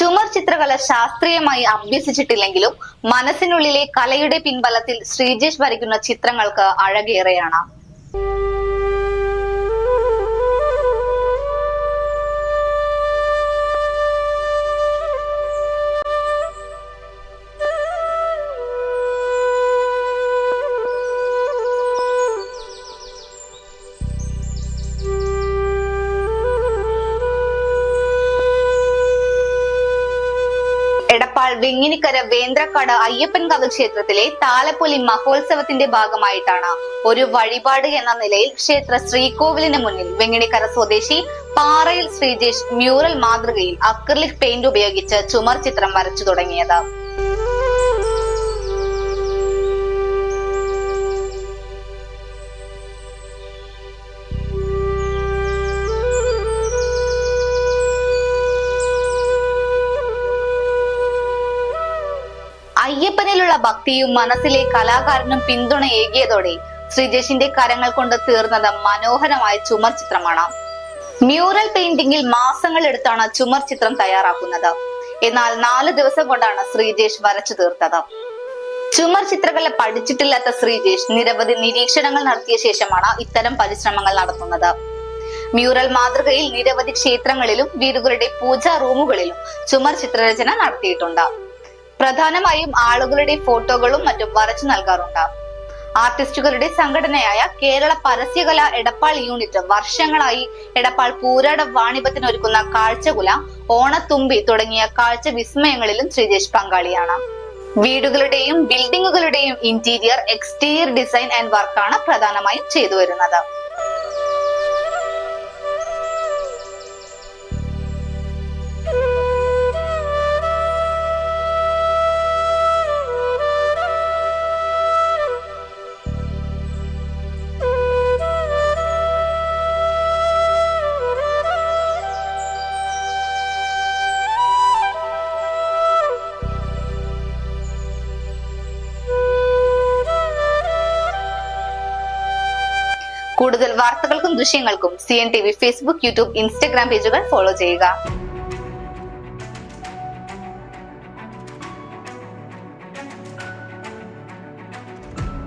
ചുമർ ചിത്രകല ശാസ്ത്രീയമായി അഭ്യസിച്ചിട്ടില്ലെങ്കിലും മനസ്സിനുള്ളിലെ കലയുടെ പിൻബലത്തിൽ ശ്രീജേഷ് വരയ്ക്കുന്ന ചിത്രങ്ങൾക്ക് അഴകേറെയാണ്. എടപ്പാൾ വെങ്ങിനിക്കര വേന്ദ്രക്കാട് അയ്യപ്പൻകാവ് ക്ഷേത്രത്തിലെ താലപ്പൊലി മഹോത്സവത്തിന്റെ ഭാഗമായിട്ടാണ് ഒരു വഴിപാട് എന്ന നിലയിൽ ക്ഷേത്ര ശ്രീകോവിലിന് മുന്നിൽ വെങ്ങിനിക്കര സ്വദേശി പാറയിൽ ശ്രീജേഷ് മ്യൂറൽ മാതൃകയിൽ അക്രിലിക് പെയിന്റ് ഉപയോഗിച്ച് ചുമർ ചിത്രം വരച്ചു തുടങ്ങിയത്. അയ്യപ്പനിലുള്ള ഭക്തിയും മനസ്സിലെ കലാകാരനും പിന്തുണ ഏകിയതോടെ ശ്രീജേഷിന്റെ കരങ്ങൾ കൊണ്ട് തീർന്നത് മനോഹരമായ ചുമർ ചിത്രമാണ്. മ്യൂറൽ പെയിന്റിംഗിൽ മാസങ്ങൾ എടുത്താണ് ചുമർ ചിത്രം തയ്യാറാക്കുന്നത്. എന്നാൽ നാല് ദിവസം കൊണ്ടാണ് ശ്രീജേഷ് വരച്ചു തീർത്തത്. ചുമർ ചിത്രകല പഠിച്ചിട്ടില്ലാത്ത ശ്രീജേഷ് നിരവധി നിരീക്ഷണങ്ങൾ നടത്തിയ ശേഷമാണ് ഇത്തരം പരിശ്രമങ്ങൾ നടത്തുന്നത്. മ്യൂറൽ മാതൃകയിൽ നിരവധി ക്ഷേത്രങ്ങളിലും വീടുകളുടെ പൂജാ റൂമുകളിലും ചുമർ ചിത്രരചന നടത്തിയിട്ടുണ്ട്. പ്രധാനമായും ആളുകളുടെ ഫോട്ടോകളും മറ്റും വരച്ചു നൽകാറുണ്ട്. ആർട്ടിസ്റ്റുകളുടെ സംഘടനയായ കേരള പരസ്യകല എടപ്പാൾ യൂണിറ്റ് വർഷങ്ങളായി എടപ്പാൾ പൂരാട വാണിഭത്തിന് ഒരുക്കുന്ന കാഴ്ചകുല ഓണത്തുമ്പി തുടങ്ങിയ കാഴ്ച വിസ്മയങ്ങളിലും ശ്രീജേഷ് പങ്കാളിയാണ്. വീടുകളുടെയും ബിൽഡിങ്ങുകളുടെയും ഇന്റീരിയർ എക്സ്റ്റീരിയർ ഡിസൈൻ ആൻഡ് വർക്കാണ് പ്രധാനമായും ചെയ്തു വരുന്നത്. കൂടുതൽ വാർത്തകൾക്കും ദൃശ്യങ്ങൾക്കും C N T V Facebook YouTube Instagram പേജുകൾ ഫോളോ ചെയ്യുക.